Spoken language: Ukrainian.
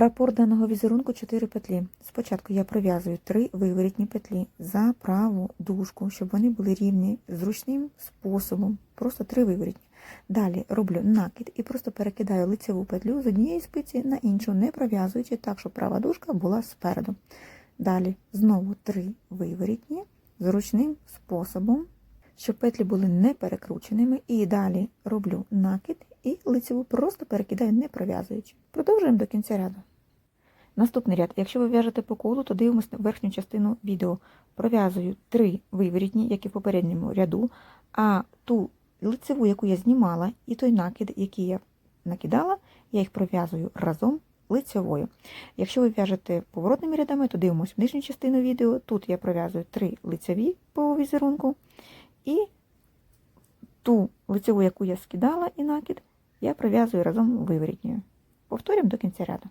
Рапорт даного візерунку 4 петлі. Спочатку я пров'язую 3 виворітні петлі за праву дужку, щоб вони були рівні зручним способом. Просто 3 виворітні. Далі роблю накид і просто перекидаю лицеву петлю з однієї спиці на іншу, не пров'язуючи так, щоб права дужка була спереду. Далі знову 3 виворітні зручним способом, щоб петлі були не перекрученими. І далі роблю накид і лицеву просто перекидаю, не пров'язуючи. Продовжуємо до кінця ряду. Наступний ряд. Якщо ви в'яжете по колу, то дивимося верхню частину відео. Пров'язую три виворітні, як і в попередньому ряду, а ту лицеву, яку я знімала, і той накид, який я накидала, я їх пров'язую разом лицевою. Якщо ви в'яжете поворотними рядами, то дивимося в нижню частину відео. Тут я пров'язую три лицеві по візерунку, і ту лицеву, яку я скидала і накид, я пров'язую разом виворітньою. Повторюємо до кінця ряду.